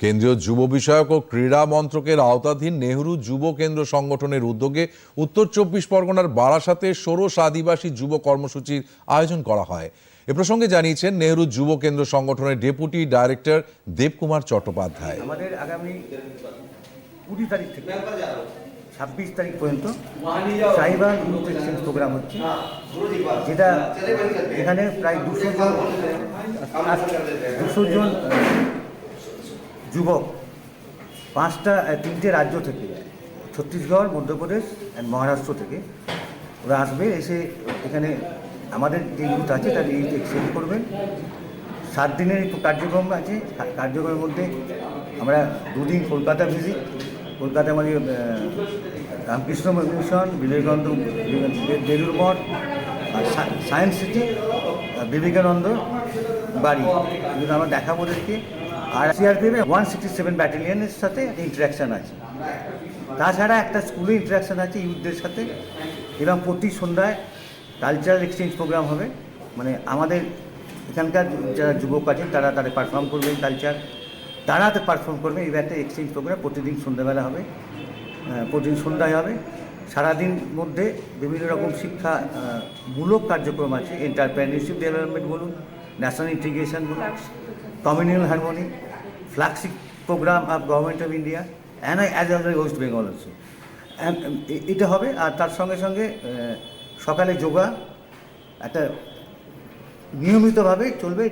কেন্দ্রীয় যুব বিষয়ক ও ক্রীড়া মন্ত্রকের আওতাধীন নেহরু যুব কেন্দ্র সংগঠনের উদ্যোগে উত্তর চব্বিশ পরগনার বারাসাতে ষোড়শ আদিবাসী যুব কর্মসূচির আয়োজন করা হয়। এ প্রসঙ্গে জানিয়েছেন নেহরু যুব কেন্দ্র সংগঠনের ডেপুটি ডাইরেক্টর দেবকুমার চট্টোপাধ্যায়। আমাদের আগামী তারিখ থেকে, ছাব্বিশ তারিখ পর্যন্ত সাইবার ইউথ এক্সচেঞ্জ প্রোগ্রাম হচ্ছে, যেটা এখানে প্রায় দুশো জন দুশো জন যুবক, পাঁচটা তিনটে রাজ্য থেকে, ছত্তিশগড়, মধ্যপ্রদেশ অ্যান্ড মহারাষ্ট্র থেকে ওরা আসবে, এসে এখানে আমাদের যে ইউথ আছে তার ইউথ এক্সচেঞ্জ করবেন সাত দিনের কার্যক্রম আছে কার্যক্রমের মধ্যে আমরা দুদিন কলকাতা ভিজিট কলকাতা মানে রামকৃষ্ণ মিশন, বিবেকানন্দ বিবে- বেলুর মঠ, আর সায়েন্স সিটি বিবেকানন্দ বাড়ি। এগুলো আমরা দেখাবো ওদেরকে। আর সিআরপিএফে ওয়ান সিক্সটি সেভেন ব্যাটালিয়নের সাথে ইন্টারাকশান আছে। তাছাড়া একটা স্কুলে ইন্টারাকশান আছে ইউথদের সাথে। এবং প্রতি সন্ধ্যায় কালচারাল এক্সচেঞ্জ প্রোগ্রাম হবে। মানে আমাদের এখানকার যারা যুবক আছেন, তারা তাদের পারফর্ম করবেন কালচার তারা তো পারফর্ম করবে, এই একটা এক্সচেঞ্জ প্রোগ্রাম প্রতিদিন সন্ধ্যাবেলা হবে। প্রতিদিন সন্ধ্যায় হবে। সারাদিন মধ্যে বিভিন্ন রকম শিক্ষা মূলক কার্যক্রম আছে। এন্টারপ্রেনিউরশিপ ডেভেলপমেন্ট বলুন ন্যাশনাল ইন্টিগ্রেশন বলুন। Communal harmony flagship programme of government of India and as well West Bengal also এটা হবে আর তার সঙ্গে সঙ্গে সকালে যোগা, একটা নিয়মিতভাবে চলবে।